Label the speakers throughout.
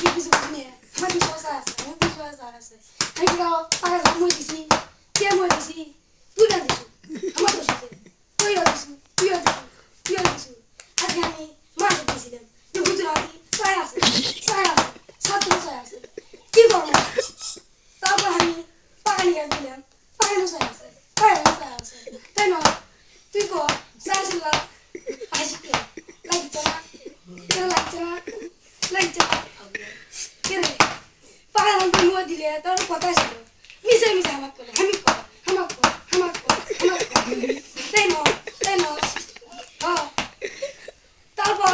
Speaker 1: কি কিছু বুঝিনি আমার বিশ্বাস আছে আমার বিশ্বাস আছে আমি কি গাও পাকা গাও মই দিছি কে মই দিছি তুই না দিছু আমার দোষ আছে তুই দিছু তুই দিছু তুই দিছু আজকে আমি মাছ দিয়েছিলাম যে গুজরাটি ছায় আছে ছায় আছে ছাত্র ছায় আছে কি করব তারপর আমি পাকা নিয়ে দিলাম পাকানো ছায় আছে পাকানো ছায় আছে তাই না তুই কর ছায় ছিল আজকে লাগছে না কেন লাগছে না লাগছে না কেন পাকা ধান মুয়া দিলে তোর কথা ছিল। মিশে মিশে আমাকে করে আমি আমাকে কর তাই না তাই না হ্যাঁ। তারপর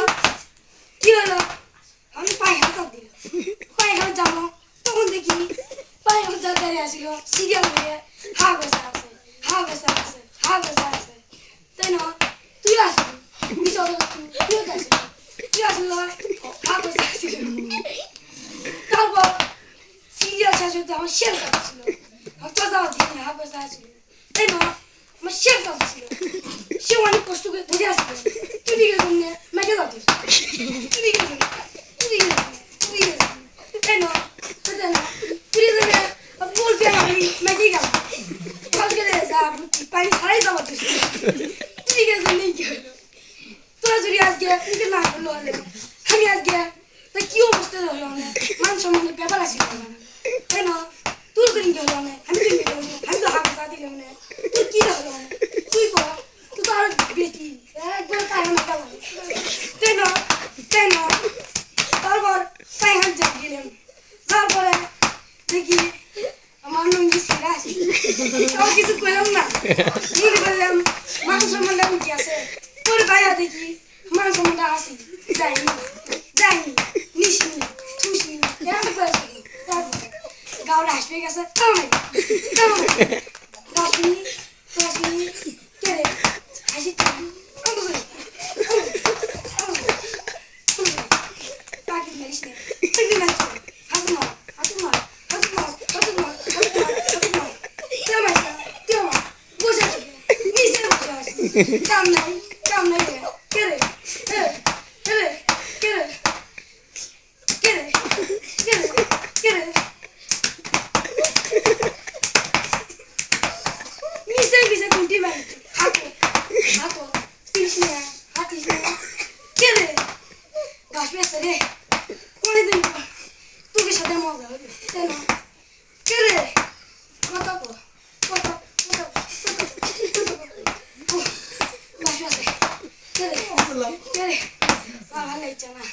Speaker 1: কি হলো? আমি পায়ে হাত দিল পায়ে হাত যাব, তখন দেখি পায়ে হাত যা দাঁড়িয়ে আসিল সিরিয়াল হয়ে হা বসে আছে, হা তাই না? তুই আসল। হা আসিল তারপর হতে আমার শেষ আসছিল আমার দিন হা বসে আসছিল তাই না আমার শেষ আসছিল সে কষ্ট করে ধরে আসছিল তুই দিকে জন্য মেঘে যাচ্ছিস তুই দিকে জন্য তুই দিকে জন্য তুই না তাই না তুই দিকে বলতে আমি মেঘে গেলাম কালকে পানি ছাড়াই যাওয়া তুই দিকে জন্য কি হলো তোরা তা না। তাই না তোর দিন কি হলো না আমি দিন গেলাম আমি তো হাত পা দিলাম না তোর কি হলো না তুই কর। তুই তো আর বেটি একবার কারণ গেল তাই না তাই না তারপর তাই হাত যাক গেলাম তারপরে দেখি আমার নঙ্গি ছেড়ে আসি তাও কিছু করলাম না। মনে করলাম মান সম্মানটা উঠে আছে? পরে বাইরে দেখি মান সম্মানটা আসি যাইনি যাইনি নিসনি থুসনি এরকম করে আসি গাওরা হাসবে গেছে তাও নাই। তাও নাই। Hakkime. Hakko. Hakko. Stillschnee. Hackschnee. Kiri. Gashmesteri. Koydum. Dur bir şey deme oldu. Deme. Kiri. Kotoko. Kotoko. Gashmesteri. Kiri. Kiri. Baba ne içeceğim ha?